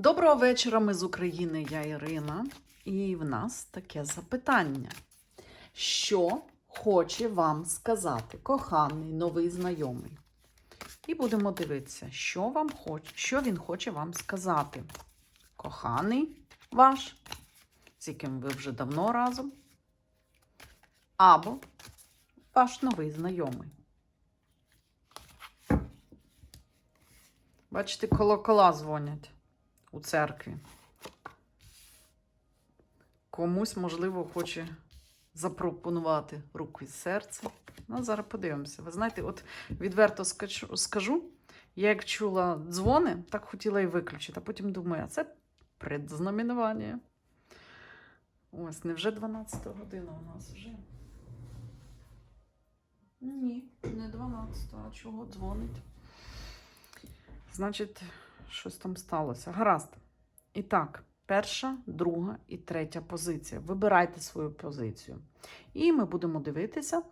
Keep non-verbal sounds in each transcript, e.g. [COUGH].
Доброго вечора, ми з України, я Ірина. І в нас таке запитання. Що хоче вам сказати коханий новий знайомий? І будемо дивитися, що, вам хоч, що він хоче вам сказати. Коханий ваш, з яким ви вже давно разом, або ваш новий знайомий. Бачите, колокола дзвонять у церкві. Комусь, можливо, хоче запропонувати руку і серце. Ну, зараз подивимося. Ви знаєте, от відверто скажу, я як чула дзвони, так хотіла і виключити, а потім думаю, а це предзнаменування. Ось, невже 12 година у нас вже? Ні, не 12, а чого дзвонить? Значить, щось там сталося. Гаразд. І так, перша, друга і третя позиція. Вибирайте свою позицію. І ми будемо дивитися,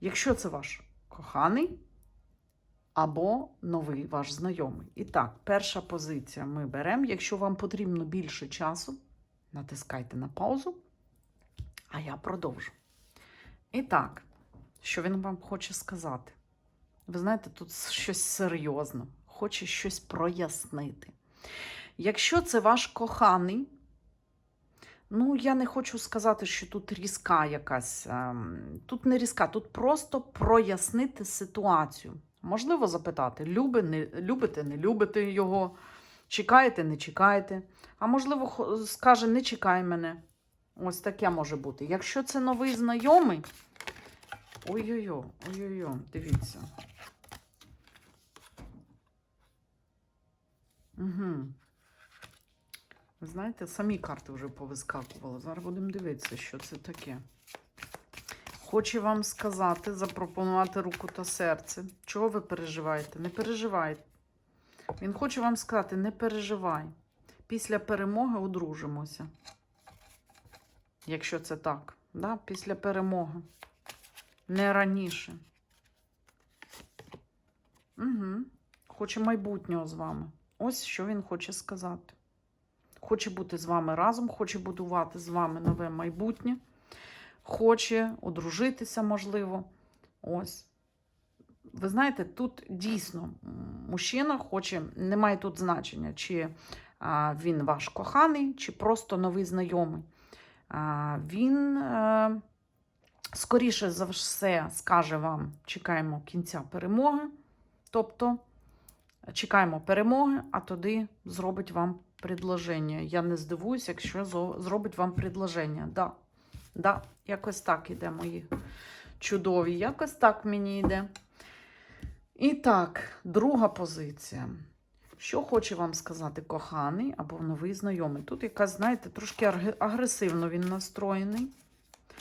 якщо це ваш коханий або новий ваш знайомий. І так, перша позиція ми беремо. Якщо вам потрібно більше часу, натискайте на паузу, а я продовжу. І так, що він вам хоче сказати? Ви знаєте, тут щось серйозне, хоче щось прояснити. Якщо це ваш коханий, ну, я не хочу сказати, що тут різка якась. ем, Тут не різка, тут просто прояснити ситуацію. Можливо, запитати, люби, не, любите, не любите його, чекаєте, не чекаєте. А можливо, скаже, не чекай мене. Ось таке може бути. Якщо це новий знайомий, ой-ой-ой, ой-ой-ой, дивіться. Угу. Знаєте, самі карти вже повискакували. Зараз будемо дивитися, що це таке. Хоче вам сказати, запропонувати руку та серце. Чого ви переживаєте? Не переживайте. Він хоче вам сказати, не переживай. Після перемоги одружимося. Якщо це так. Да? Після перемоги. Не раніше. Угу. Хоче майбутнього з вами. Ось що він хоче сказати. Хоче бути з вами разом, хоче будувати з вами нове майбутнє, хоче одружитися, можливо. Ось. Ви знаєте, тут дійсно мужчина хоче, немає тут значення, чи він ваш коханий, чи просто новий знайомий. Він, е, скоріше за все, скаже вам: чекаємо кінця перемоги. Тобто чекаємо перемоги, а тоді зробить вам предложення. Я не здивуюся, якщо зробить вам предложення. Да. Да, якось так іде мої чудові. Якось так мені йде. І так, друга позиція. Що хоче вам сказати коханий або новий знайомий? Тут якась, знаєте, трошки агресивно він настроєний.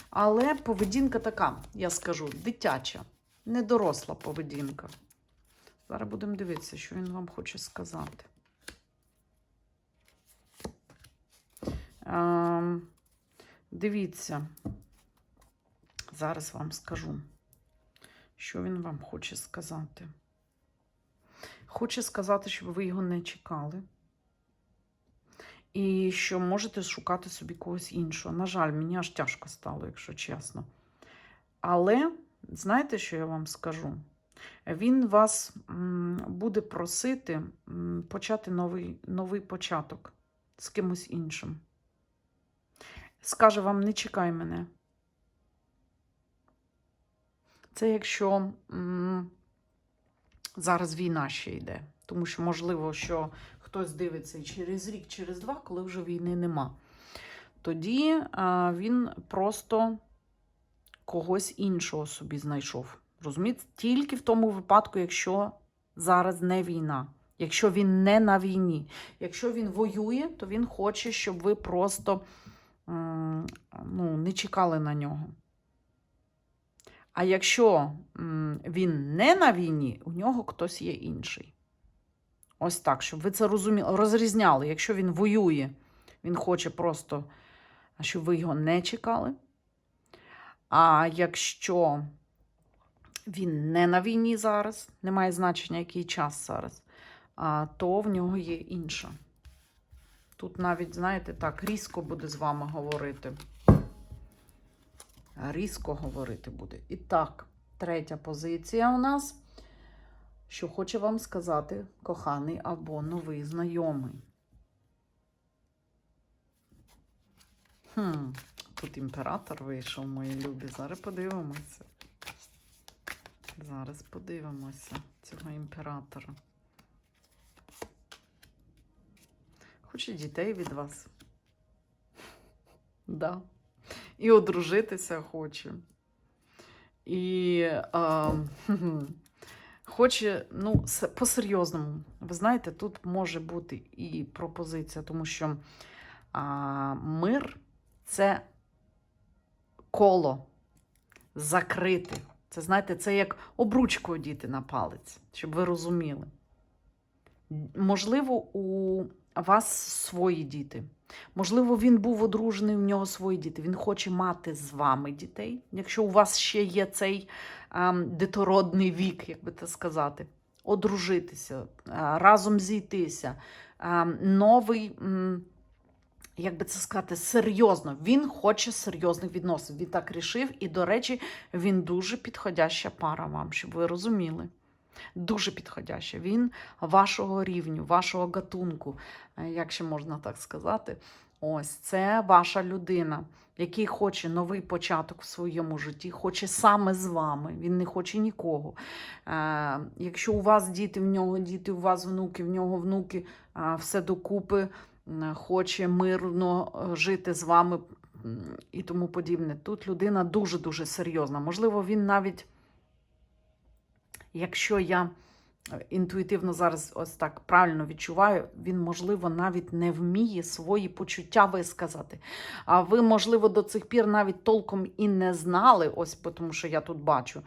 Але поведінка така, я скажу, дитяча, недоросла поведінка. Зараз будемо дивитися, що він вам хоче сказати. Ем, дивіться, зараз вам скажу, що він вам хоче сказати. Хоче сказати, щоб ви його не чекали. І що можете шукати собі когось іншого. На жаль, мені аж тяжко стало, якщо чесно. Але знаєте, що я вам скажу? Він вас буде просити почати новий, новий початок з кимось іншим. Скаже вам, не чекай мене. Це якщо зараз війна ще йде. Тому що, можливо, що хтось дивиться і через рік, через два, коли вже війни нема. Тоді він просто когось іншого собі знайшов. Розумієте? Тільки в тому випадку, якщо зараз не війна, якщо він не на війні. Якщо він воює, то він хоче, щоб ви просто ну, не чекали на нього. А якщо він не на війні, у нього хтось є інший. Ось так, щоб ви це розуміли, розрізняли. Якщо він воює, він хоче просто, щоб ви його не чекали. А якщо він не на війні зараз, немає значення, який час зараз, а, то в нього є інша Тут навіть, знаєте, так, різко буде з вами говорити. Різко говорити буде. І так, третя позиція у нас. Що хоче вам сказати коханий або новий знайомий. Хм, тут імператор вийшов, мої любі. Зараз подивимося. Зараз подивимося цього імператора. Хоче дітей від вас. Да. І одружитися хоче. І а, [LAUGHS] хоче, ну, по-серйозному. Ви знаєте, тут може бути і пропозиція, тому що а, мир це коло закрите. Це, знаєте, це як обручку одіти на палець, щоб ви розуміли. Можливо, у вас свої діти. Можливо, він був одружений, у нього свої діти. Він хоче мати з вами дітей. Якщо у вас ще є цей ем, детородний вік, як би це сказати, одружитися, е, разом зійтися, ем, новий. Як би це сказати, серйозно. Він хоче серйозних відносин. Він так рішив. І, до речі, він дуже підходяща пара вам, щоб ви розуміли. Дуже підходяща. Він вашого рівню, вашого гатунку, е, як ще можна так сказати. Ось це ваша людина, який хоче новий початок в своєму житті, хоче саме з вами. Він не хоче нікого. Е, якщо у вас діти, в нього діти, у вас внуки, в нього внуки, е, все докупи, хоче мирно е, жити з вами і тому подібне. Тут людина дуже-дуже серйозна. Можливо, він навіть, якщо я е, інтуїтивно зараз ось так правильно відчуваю, він, можливо, навіть не вміє свої почуття висказати. А ви, можливо, до цих пір навіть толком і не знали, ось тому що я тут бачу.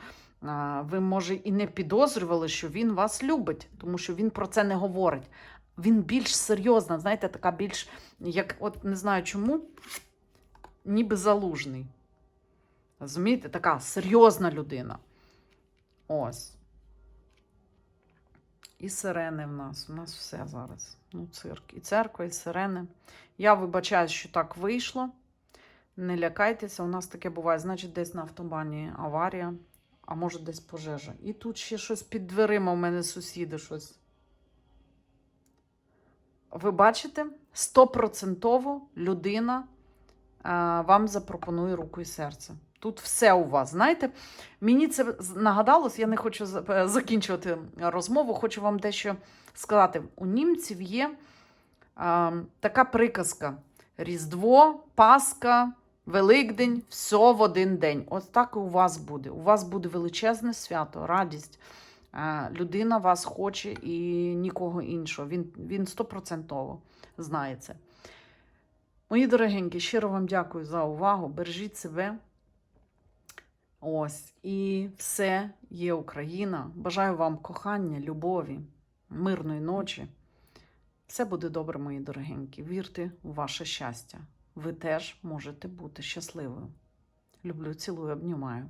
Ви, може, і не підозрювали, що він вас любить, тому що він про це не говорить. Він більш серйозна, знаєте, така більш, як от не знаю чому, ніби залужний. Розумієте, така серйозна людина. Ось. І сирени в нас. У нас все зараз. Ну, цирк. І церква, і сирени. Я вибачаю, що так вийшло. Не лякайтеся, у нас таке буває. Значить, десь на автобані аварія, а може десь пожежа. І тут ще щось під дверима у мене сусіди щось. Ви бачите, стопроцентово людина а, вам запропонує руку і серце. Тут все у вас. Знаєте, мені це нагадалось, я не хочу е, закінчувати розмову, хочу вам дещо сказати. У німців є а, така приказка: Різдво, Пасха, Великдень, все в один день. Ось так і у вас буде. У вас буде величезне свято, радість. Е, Людина вас хоче і нікого іншого. Він, він стопроцентово знає це. Мої дорогенькі, щиро вам дякую за увагу. Бережіть себе. Ось. І все є Україна. Бажаю вам кохання, любові, мирної ночі. Все буде добре, мої дорогенькі. Вірте у ваше щастя. Ви теж можете бути щасливою. Люблю, цілую, обнімаю.